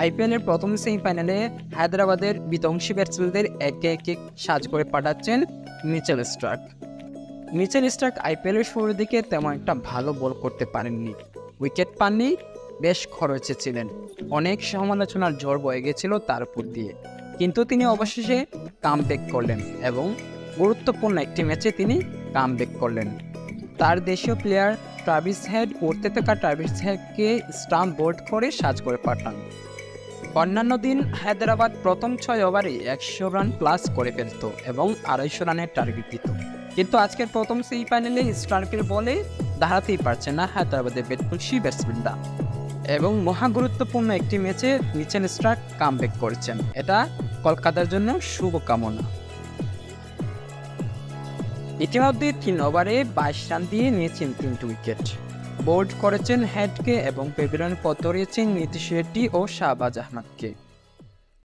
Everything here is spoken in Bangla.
আইপিএলের প্রথম সেমিফাইনালে হায়দ্রাবাদের বিধ্বংসী ব্যাটসম্যানদের একে একে সাজ করে পাঠাচ্ছেন মিচেল স্টার্ক। মিচেল স্টার্ক আইপিএলের শুরুর দিকে তেমন একটা ভালো বল করতে পারেননি। উইকেট পাননি, বেশ খরচে ছিলেন। অনেক সমালোচনার ঝড় বয়ে গেছিল তার উপর দিয়ে। কিন্তু তিনি অবশেষে কাম করলেন এবং গুরুত্বপূর্ণ একটি ম্যাচে তিনি কাম করলেন। তার দেশীয় প্লেয়ার ট্রাভিস হেড উঠতে থাকা ট্রাভিস হেডকে স্টাম্প বোল্ড করে সাজ করে পাঠান। অন্যান্য দিন হায়দ্রাবাদ প্রথম ছয় ওভারে একশো রান প্লাস করে ফেলত এবং আড়াইশো রানের টার্গেট দিত। কিন্তু আজকের প্রথম সেমিফাইনালে স্টার্কের বলে দাঁড়াতেই পারছে না হায়দ্রাবাদের বেটকুলসি ব্যাটসম্যানরা। এবং মহা গুরুত্বপূর্ণ একটি ম্যাচে মিচেল স্টার্ক কামব্যাক করেছেন। এটা কলকাতার জন্য শুভকামনা। ইতিমধ্যে তিন ওভারে বাইশ রান দিয়ে নিয়েছেন তিনটি উইকেট বোল্ড করেছেন হেডকে এবং পেভিলিয়ন পথ ধরিয়েছেন নীতিশ রেড্ডি ও শাহবাজ আহমদকে।